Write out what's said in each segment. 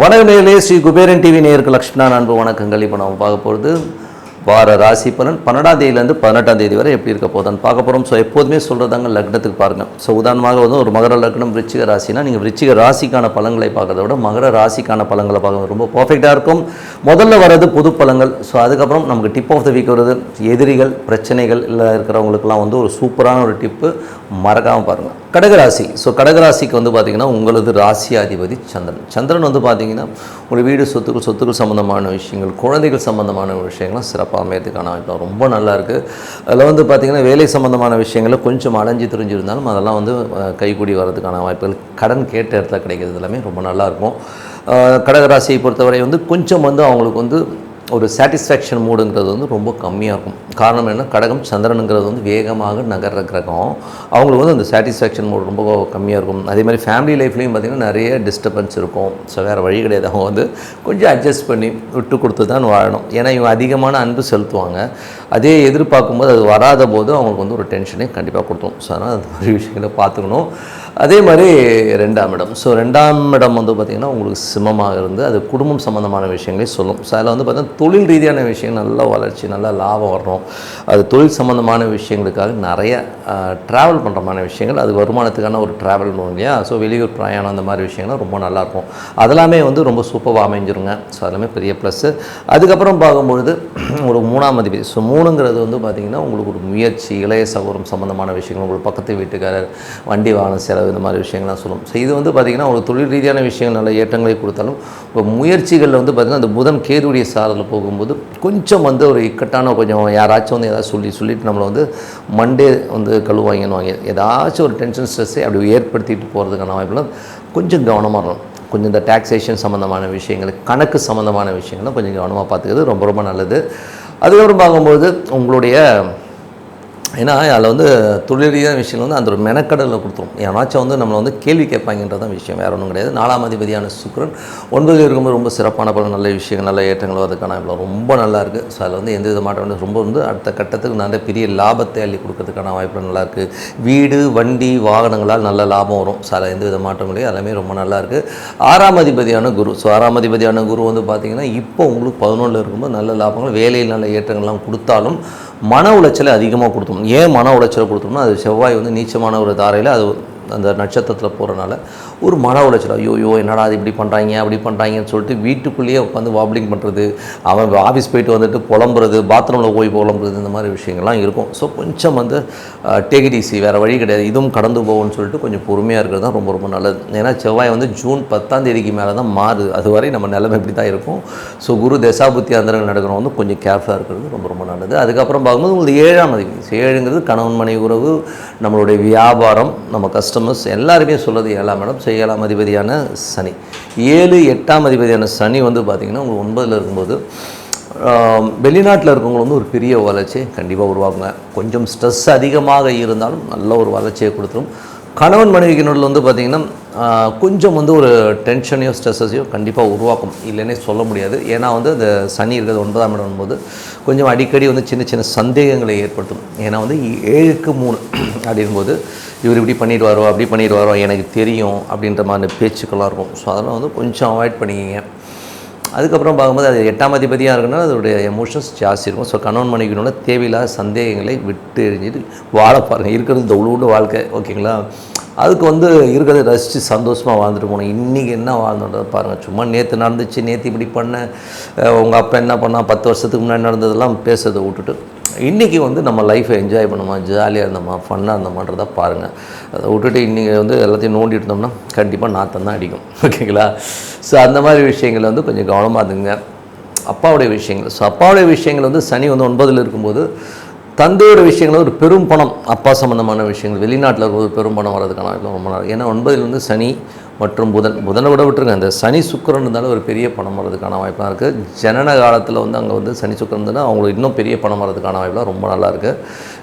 வணக்கம் நேர்களே ஸ்ரீ குபேரன் டிவி நேருக்கு லக்ஷ்மணா அன்பு வணக்கங்கள். இப்போ நம்ம பார்க்க போகிறது வார ராசி பலன் பன்னெண்டாம் தேதியிலேருந்து பதினெட்டாம் தேதி வரை எப்படி இருக்க போதான்னு பார்க்க போகிறோம் ஸோ எப்போதுமே சொல்கிறதாங்க லக்னத்துக்கு பாருங்கள் ஸோ உதாரணமாக வந்து ஒரு மகர லக்னம் விருச்சிக ராசினா நீங்கள் விருச்சிக ராசிக்கான பலன்களை பார்க்குறத விட மகர ராசிக்கான பலன்களை பார்க்குறது ரொம்ப பர்ஃபெக்டாக இருக்கும். முதல்ல வர்றது புது பழங்கள் ஸோ அதுக்கப்புறம் நமக்கு டிப் ஆஃப் த வீக் வருது. எதிரிகள் பிரச்சனைகள் இல்லை இருக்கிறவங்களுக்குலாம் வந்து ஒரு சூப்பரான ஒரு டிப்பு மறக்காமல் பாருங்கள் கடகராசி. ஸோ கடகராசிக்கு வந்து பார்த்திங்கன்னா உங்களது ராசியாதிபதி சந்திரன். சந்திரன் வந்து பார்த்திங்கன்னா உங்கள் வீடு சொத்துக்கள் சொத்துக்கள் சம்மந்தமான விஷயங்கள் குழந்தைகள் சம்மந்தமான விஷயங்கள்லாம் சிறப்பாக அமையறதுக்கான வாய்ப்பு ரொம்ப நல்லா இருக்குது அதில் வந்து பார்த்திங்கன்னா வேலை சம்மந்தமான விஷயங்களில் கொஞ்சம் அலைஞ்சு தெரிஞ்சிருந்தாலும் அதெல்லாம் வந்து கைகூடி வர்றதுக்கான வாய்ப்புகள் கடன் கேட்ட இடத்துல கிடைக்கிறது எல்லாமே ரொம்ப நல்லாயிருக்கும் கடகராசியை பொறுத்தவரை வந்து கொஞ்சம் வந்து அவங்களுக்கு வந்து ஒரு சாட்டிஸ்ஃபேக்ஷன் மூடுங்கிறது வந்து ரொம்ப கம்மியாக இருக்கும். காரணம் என்ன கடகம் சந்திரனுங்கிறது வந்து வேகமாக நகர்ற கிரகம். அவங்களுக்கு வந்து அந்த சாட்டிஸ்ஃபேக்ஷன் மூடு ரொம்ப கம்மியாக இருக்கும். அதே மாதிரி ஃபேமிலி லைஃப்லேயும் பார்த்திங்கன்னா நிறைய டிஸ்டர்பன்ஸ் இருக்கும். ஸோ வேறு வழி கிடையாது. அவங்க வந்து கொஞ்சம் அட்ஜஸ்ட் பண்ணி விட்டு கொடுத்து தான் வாழணும். ஏன்னா இவங்க அதிகமான அன்பு செலுத்துவாங்க. அதே எதிர்பார்க்கும்போது அது வராத போது அவங்களுக்கு வந்து ஒரு டென்ஷனே கண்டிப்பாக கொடுத்தோம் ஸோ அதனால் அந்த மாதிரி விஷயங்களை பார்த்துக்கணும். அதே மாதிரி ரெண்டாம் இடம். ஸோ ரெண்டாம் இடம் வந்து பார்த்திங்கன்னா உங்களுக்கு சிம்மமாக இருந்து அது குடும்பம் சம்மந்தமான விஷயங்களே சொல்லும். ஸோ அதில் வந்து பார்த்திங்கன்னா தொழில் ரீதியான விஷயம் நல்ல வளர்ச்சி நல்ல லாபம் வரணும். அது தொழில் சம்மந்தமான விஷயங்களுக்காக நிறைய ட்ராவல் பண்ணுறமான விஷயங்கள் அது வருமானத்துக்கான ஒரு ட்ராவல் இல்லையா? ஸோ வெளியூர் பிரயாணம் அந்த மாதிரி விஷயங்கள்லாம் ரொம்ப நல்லாயிருக்கும் அதெல்லாமே வந்து ரொம்ப சூப்பராக அமைஞ்சிருங்க. ஸோ அதெல்லாமே பெரிய ப்ளஸ்ஸு அதுக்கப்புறம் பார்க்கும்பொழுது ஒரு மூணாம் அதிபதி. ஸோ மூணுங்கிறது வந்து பார்த்திங்கன்னா உங்களுக்கு ஒரு முயற்சி இளைய சகோரம் சம்மந்தமான விஷயங்கள். உங்களுக்கு பக்கத்து வீட்டுக்காரர் வண்டி வாகன செலவு இந்த மாதிரி விஷயங்கள்லாம் சொல்லும். ஸோ இது வந்து பார்த்திங்கன்னா ஒரு தொழில் ரீதியான விஷயங்கள் நல்ல ஏற்றங்களை கொடுத்தாலும் இப்போ முயற்சிகளில் வந்து பார்த்திங்கன்னா அந்த புதன் கேதுடைய சாரில் போகும்போது கொஞ்சம் வந்து ஒரு இக்கட்டான கொஞ்சம் யாராச்சும் வந்து ஏதாவது சொல்லி சொல்லிட்டு நம்மளை வந்து மண்டே வந்து கழுவாங்கன்னு ஏதாச்சும் ஒரு டென்ஷன் ஸ்ட்ரெஸ்ஸை அப்படி ஏற்படுத்திட்டு போகிறதுக்கான வாய்ப்புலாம் கொஞ்சம் கவனமாக இருக்கணும். கொஞ்சம் இந்த டாக்ஸேஷன் சம்மந்தமான விஷயங்கள் கணக்கு சம்மந்தமான விஷயங்கள்லாம் கொஞ்சம் கவனமாக பார்த்துக்கிறது ரொம்ப ரொம்ப நல்லது. அதுக்கப்புறம் பார்க்கும்போது உங்களுடைய ஏன்னா அதில் வந்து தொழில் ரீதியான விஷயங்கள் வந்து அந்த ஒரு மெனக்கடலில் கொடுத்துரும். ஏன்னாச்சும் வந்து நம்மளை வந்து கேள்வி கேட்பாங்கன்றதான் விஷயம் வேறு ஒன்றும் கிடையாது. நாலாம் அதிபதியான சுக்கிரன் ஒன்பதில் இருக்கும்போது ரொம்ப சிறப்பான பல நல்ல விஷயங்கள் நல்ல ஏற்றங்கள் வரதுக்கான இவ்வளோ ரொம்ப நல்லா இருக்குது ஸோ அதில் வந்து எந்த வித மாற்றம் வந்து ரொம்ப வந்து அடுத்த கட்டத்துக்கு நல்ல பெரிய லாபத்தை அள்ளி கொடுக்கறதுக்கான வாய்ப்புகள் நல்லாயிருக்கு வீடு வண்டி வாகனங்களால் நல்ல லாபம் வரும். ஸோ அதில் எந்த வித மாற்றம் இல்லையோ எல்லாமே ரொம்ப நல்லாயிருக்கு ஆறாம் அதிபதியான குரு. ஸோ ஆறாம் அதிபதியான குரு வந்து பார்த்திங்கன்னா இப்போ உங்களுக்கு பதினொன்றில் இருக்கும்போது நல்ல லாபங்கள் வேலையில் நல்ல ஏற்றங்கள்லாம் கொடுத்தாலும் மன உளைச்சலை அதிகமாக கொடுத்தோம் ஏன் மன உளைச்சலை கொடுத்தோம்னா அது செவ்வாய் வந்து நீச்சமான ஒரு தாரையில் அது அந்த நட்சத்திரத்தில் போகிறனால ஒரு மன உளைச்சல் ஐயோ என்னடா அது இப்படி பண்ணுறாங்க அப்படி பண்ணுறாங்கன்னு சொல்லிட்டு வீட்டுக்குள்ளேயே உட்காந்து வாப்ளிங் பண்ணுறது அவன் ஆஃபீஸ் போயிட்டு வந்துட்டு புலம்புறது பாத்ரூமில் போய் புலம்புறது இந்த மாதிரி விஷயங்கள்லாம் இருக்கும். ஸோ கொஞ்சம் வந்து டேகிடிசி வேறு வழி கிடையாது. இதுவும் கடந்து போகும்னு சொல்லிட்டு கொஞ்சம் பொறுமையாக இருக்கிறது தான் ரொம்ப ரொம்ப நல்லது. ஏன்னா செவ்வாய் வந்து ஜூன் பத்தாம் தேதிக்கு மேலே தான் மாறுது. அதுவரை நம்ம நிலைமை இப்படி தான் இருக்கும். ஸோ குரு தசாபுத்தி அந்தரங்கள் நடக்கிறவங்க வந்து கொஞ்சம் கேர்ஃபுல்லாக இருக்கிறது ரொம்ப ரொம்ப நல்லது. அதுக்கப்புறம் பார்க்கும்போது உங்களுக்கு ஏழாம் அதிபதி ஏழுங்கிறது கணவன் மனைவி உறவு நம்மளுடைய வியாபாரம் நம்ம கஷ்டம் கஸ்டமர்ஸ் எல்லாருமே சொல்கிறது ஏழாம் இடம் ஸோ ஏழாம் அதிபதியான சனி. ஏழு எட்டாம் அதிபதியான சனி வந்து பார்த்திங்கன்னா உங்களுக்கு ஒன்பதில் இருக்கும்போது வெளிநாட்டில் இருக்கவங்க வந்து ஒரு பெரிய வளர்ச்சியை கண்டிப்பாக உருவாக்குங்க. கொஞ்சம் ஸ்ட்ரெஸ் அதிகமாக இருந்தாலும் நல்ல ஒரு வளர்ச்சியை கொடுத்துரும். கணவன் மனைவிக்கு நடுவில் வந்து பார்த்திங்கன்னா கொஞ்சம் வந்து ஒரு டென்ஷனையோ ஸ்ட்ரெஸ்ஸையோ கண்டிப்பாக உருவாக்கும். இல்லைன்னே சொல்ல முடியாது. ஏன்னா வந்து அந்த சனி இருக்கிறது ஒன்பதாம் இடம் போது கொஞ்சம் அடிக்கடி வந்து சின்ன சின்ன சந்தேகங்களை ஏற்படுத்தும். ஏன்னா வந்து ஏழுக்கு மூணு அப்படிங்கும்போது இவர் இப்படி பண்ணிடுவாரோ அப்படி பண்ணிடுவாரோ எனக்கு தெரியும் அப்படின்ற மாதிரி பேச்சுக்கெல்லாம் இருக்கும். ஸோ அதெல்லாம் வந்து கொஞ்சம் அவாய்ட் பண்ணிக்கிங்க. அதுக்கப்புறம் பார்க்கும்போது அது எட்டாம் அதிபதியாக இருக்குன்னா அதோடைய எமோஷன்ஸ் ஜாஸ்தி இருக்கும். ஸோ கணவன் மனைவினோட தேவையில்லாத சந்தேகங்களை விட்டு எறிஞ்சிட்டு வாழ பாருங்கள் இருக்கிறது இந்த உழுவுண்டு வாழ்க்கை ஓகேங்களா? அதுக்கு வந்து இருக்கிறத ரசித்து சந்தோஷமாக வாழ்ந்துட்டு போகணும். இன்றைக்கி என்ன வாழ்ந்துன்றதை பாருங்கள் சும்மா நேற்று நடந்துச்சு நேற்று இப்படி பண்ண உங்கள் அப்பா என்ன பண்ணால் பத்து வருஷத்துக்கு முன்னாடி நடந்ததெல்லாம் பேசுறதை விட்டுட்டு இன்றைக்கி வந்து நம்ம லைஃப்பை என்ஜாய் பண்ணுமா ஜாலியாக இருந்தோமா ஃபன்னாக இருந்தோமான்றதை பாருங்கள் அதை விட்டுட்டு இன்றைக்கி வந்து எல்லாத்தையும் நோண்டிட்டு இருந்தோம்னா கண்டிப்பாக நாற்றம் தான் அடிக்கும். ஓகேங்களா ஸோ அந்த மாதிரி விஷயங்கள் வந்து கொஞ்சம் கவனமாக இருந்துங்க. அப்பாவுடைய விஷயங்கள். ஸோ அப்பாவுடைய விஷயங்கள் வந்து சனி வந்து ஒன்பதில் இருக்கும்போது தந்தையோட விஷயங்கள் ஒரு பெரும் பணம் அப்பா சம்மந்தமான விஷயங்கள் வெளிநாட்டில் இருக்கும்போது பெரும் பணம் வர்றதுக்கான ரொம்ப நாள் ஏன்னா ஒன்பதில் வந்து சனி மற்றும் புதன் புதனை விட விட்டுருங்க. அந்த சனி சுக்கரன் இருந்தாலும் ஒரு பெரிய பணம் வர்றதுக்கான வாய்ப்பாக இருக்குது ஜனன காலத்தில் வந்து அங்கே வந்து சனி சுக்கரன் இருந்தாலும் அவங்களுக்கு இன்னும் பெரிய பணம் வர்றதுக்கான வாய்ப்பெலாம் ரொம்ப நல்லா இருக்குது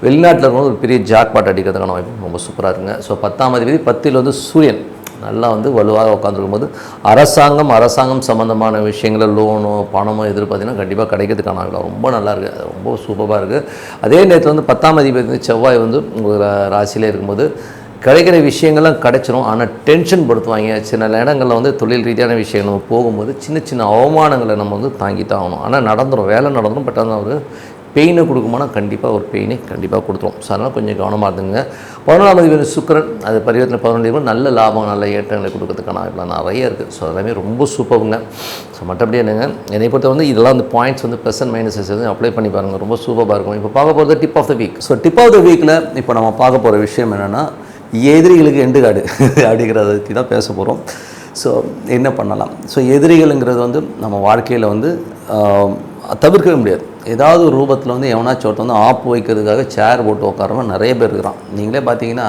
வெளிநாட்டில் இருக்கும்போது ஒரு பெரிய ஜாக் பாட் அடிக்கிறதுக்கான வாய்ப்பு ரொம்ப சூப்பராக இருக்குங்க. ஸோ பத்தாம் தேதி பத்தில் வந்து சூரியன். நல்லா வந்து வலுவாக உட்காந்துருக்கும் போது அரசாங்கம் அரசாங்கம் சம்மந்தமான விஷயங்கள லோனோ பணமோ எதிர்பார்த்தீங்கன்னா கண்டிப்பாக கிடைக்கிறதுக்கான ஆகலாம் ரொம்ப நல்லா இருக்குது அது ரொம்ப சூப்பராக இருக்குது அதே நேரத்தில் வந்து பத்தாம் அதிபதி வந்து செவ்வாய் வந்து உங்கள் ராசியிலே இருக்கும்போது கிடைக்கிற விஷயங்கள்லாம் கிடைச்சிரும். ஆனால் டென்ஷன் படுத்துவாங்க. சில இடங்களில் வந்து தொழில் ரீதியான விஷயங்கள் நம்ம போகும்போது சின்ன சின்ன அவமானங்களை நம்ம வந்து தாங்கி தான் ஆகணும். ஆனால் நடந்துடும் வேலை நடந்துடும் பட் ஆனால் ஒரு பெயினை கொடுக்குமானா கண்டிப்பாக ஒரு பெயினை கண்டிப்பாக கொடுத்துரும். ஸோ அதனால் கொஞ்சம் கவனமாக இருந்துங்க. பதினொன்றாம் அதிபதி சுக்கிரன் அது பரிவர்த்தனை பதினொன்று நல்ல லாபம் நல்ல ஏற்றங்களை கொடுக்கறதுக்கான வாய்ப்புலாம் நிறைய இருக்குது ஸோ எல்லாமே ரொம்ப சூப்பருங்க ஸோ மற்றபடி என்னங்க? என்னை பொறுத்த வந்து இதெல்லாம் அந்த பாயிண்ட்ஸ் வந்து ப்ளஸ் அண்ட் மைனஸஸ் வந்து அப்ளை பண்ணி பாருங்கள் ரொம்ப சூப்பராக இருக்கும். இப்போ பார்க்க போகிறது tip of the week so tip of the வீக்கில் இப்போ நம்ம பார்க்க போகிற விஷயம் என்னென்னா எதிரிகளுக்கு எண்டு காடு அப்படிங்கிறத பற்றி தான் பேச போகிறோம் ஸோ என்ன பண்ணலாம்? ஸோ எதிரிகளுங்கிறது வந்து நம்ம வாழ்க்கையில் வந்து தவிர்க்கவே முடியாது. ஏதாவது ஒரு ரூபத்தில் வந்து எவனாச்சும் ஒருத்தர் வந்து ஆப்பு வைக்கிறதுக்காக சேர் போட்டு உட்காரவன் நிறைய பேர் இருக்கிறான். நீங்களே பார்த்தீங்கன்னா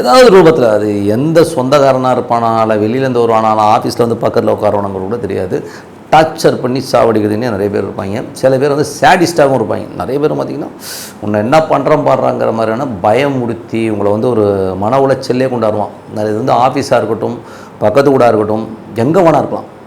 ஏதாவது ரூபத்தில் அது எந்த சொந்தக்காரனாக இருப்பானா இல்லை வெளியிலேருந்து வருவானாலும் ஆஃபீஸில் வந்து பக்கத்தில் உட்காரவனங்க கூட தெரியாது. டார்ச்சர் பண்ணி சாவடிக்கிறதுனே நிறைய பேர் இருப்பாங்க. சில பேர் வந்து சேடிஸ்டாகவும் இருப்பாங்க. நிறைய பேர் பார்த்தீங்கன்னா உன்னை என்ன பண்ணுறோம் பாடுறாங்கிற மாதிரியான பயம் முடித்தி உங்களை வந்து ஒரு மன உளைச்சல்லே கொண்டாடுவான். இது வந்து ஆஃபீஸாக இருக்கட்டும் பக்கத்து கூட இருக்கட்டும் எங்கே வேணா இருக்கலாம்.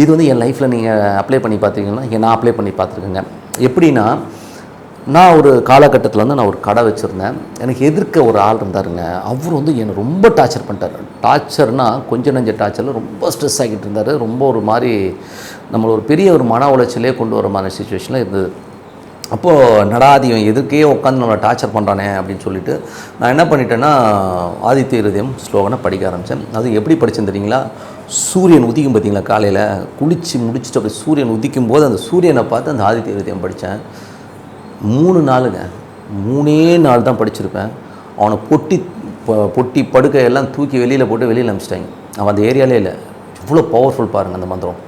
இது வந்து என் லைஃப்பில் நீங்கள் அப்ளை பண்ணி பார்த்தீங்கன்னா நான் அப்ளை பண்ணி பார்த்துருக்கேங்க எப்படின்னா நான் ஒரு காலகட்டத்தில் வந்து நான் ஒரு கடை வச்சுருந்தேன். எனக்கு எதிர்க்க ஒரு ஆள் இருந்தாருங்க. அவர் வந்து என்னை ரொம்ப டார்ச்சர் பண்ணிட்டார். டார்ச்சர்னால் கொஞ்சம் நஞ்ச டார்ச்சரில் ரொம்ப ஸ்ட்ரெஸ் ஆகிட்டு இருந்தார். ரொம்ப ஒரு மாதிரி நம்மளை ஒரு பெரிய ஒரு மன உளைச்சலே கொண்டு வர மாதிரி சுச்சுவேஷனில் இருந்தது. அப்போது நடாதியம் எதுக்கே உட்காந்து நம்மளை டார்ச்சர் பண்ணுறானே அப்படின்னு சொல்லிட்டு நான் என்ன பண்ணிட்டேன்னா ஆதித்ய இருதயம் ஸ்லோகனை படிக்க ஆரம்பித்தேன் அது எப்படி படித்தேன் தெரியுங்களா? சூரியன் உதிக்கும் பார்த்தீங்களா காலையில்? குளித்து முடிச்சுட்டு அப்படி சூரியன் உதிக்கும் போது அந்த சூரியனை பார்த்து அந்த ஆதித்ய இருதயம் படித்தேன் மூணு நாளுங்க. மூணே நாள் தான் படிச்சிருப்பேன். அவனை பொட்டி பொட்டி படுக்கையெல்லாம் தூக்கி வெளியில் போட்டு வெளியில் அனுப்பிச்சிட்டாங்க. அவன் அந்த ஏரியாலே இல்லை. இவ்வளோ பவர்ஃபுல் பாருங்கள் அந்த மந்திரம்.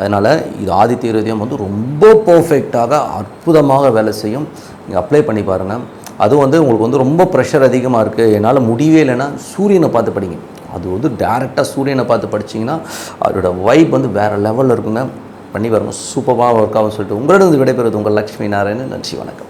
அதனால் இது ஆதித்ய இருதயம் வந்து ரொம்ப பர்ஃபெக்டாக அற்புதமாக வேலை செய்யும். நீங்கள் அப்ளை பண்ணி பாருங்கள் அதுவும் வந்து உங்களுக்கு வந்து ரொம்ப ப்ரெஷர் அதிகமாக இருக்குது என்னால் முடியவே இல்லைன்னா சூரியனை பார்த்து படிங்க. அது வந்து டேரெக்டாக சூரியனை பார்த்து படிச்சீங்கன்னா அதோட வைப் வந்து வேறு லெவலில் இருக்குங்க. பண்ணி பாருங்கள் சூப்பராக ஒர்க் ஆகும் சொல்லிட்டு உங்களிடம் விடைபெறுவது உங்கள் லக்ஷ்மி நாராயணன். நன்றி வணக்கம்.